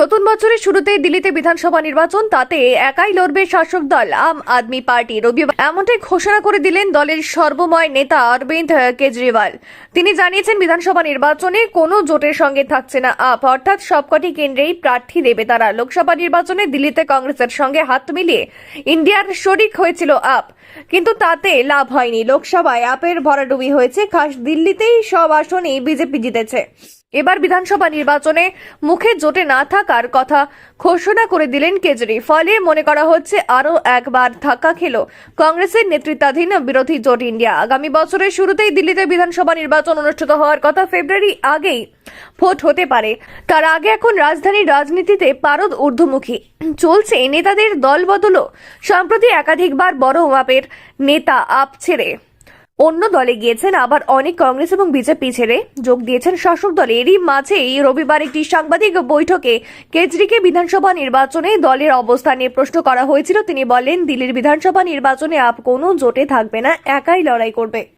নতুন বছরের শুরুতে দিল্লিতে বিধানসভা নির্বাচন, তাতে একাই লড়বে শাসক দল, আম আদমি পার্টি। রবিবার এমনটাই ঘোষণা করে দিলেন দলের সর্বময় নেতা অরবিন্দ কেজরিওয়াল। তিনি জানিয়েছেন, বিধানসভা নির্বাচনে কোনো জোটের সঙ্গে থাকছে না আপ, অর্থাৎ সবকটি কেন্দ্রেই প্রার্থী দেবে তারা। লোকসভা নির্বাচনে দিল্লিতে কংগ্রেসের সঙ্গে হাত মিলিয়ে ইন্ডিয়ার শরিক হয়েছিল আপ। কিন্তু তাতে লাভ হয়নি। লোকসভায় আপের ভরাডুবি হয়েছে। খাস দিল্লিতেই সব আসনেই বিজেপি জিতেছে। এবার বিধানসভা নির্বাচনে মুখে জোটে না থাকার কথা ঘোষণা করে দিলেন কেজরি। ফলে মনে করা হচ্ছে আরও একবার ধাক্কা খেল কংগ্রেসের নেতৃত্বাধীন বিরোধী জোট ইন্ডিয়া। আগামী বছরের শুরুতেই দিল্লিতে বিধানসভা নির্বাচন অনুষ্ঠিত হওয়ার কথা ফেব্রুয়ারি আগেই ভোট হতে পারে। তার আগে এখন রাজধানীর রাজনীতিতে পারদ ঊর্ধ্বমুখী। চলছে নেতাদের দল বদলও সম্প্রতি একাধিকবার বড় মাপের নেতা আপ ছেড়ে। অন্য দলে গিয়েছেন আবার অনেক কংগ্রেস এবং বিজেপি ছেড়ে। যোগ দিয়েছেন শাসক দলে। এরই মাঝেই রবিবার একটি সাংবাদিক বৈঠকে কেজরিকে বিধানসভা নির্বাচনে দলের অবস্থা নিয়ে প্রশ্ন করা হয়েছিল। তিনি বলেন, দিল্লির বিধানসভা নির্বাচনে আপ কোনো জোটে থাকবে না, একাই লড়াই করবে।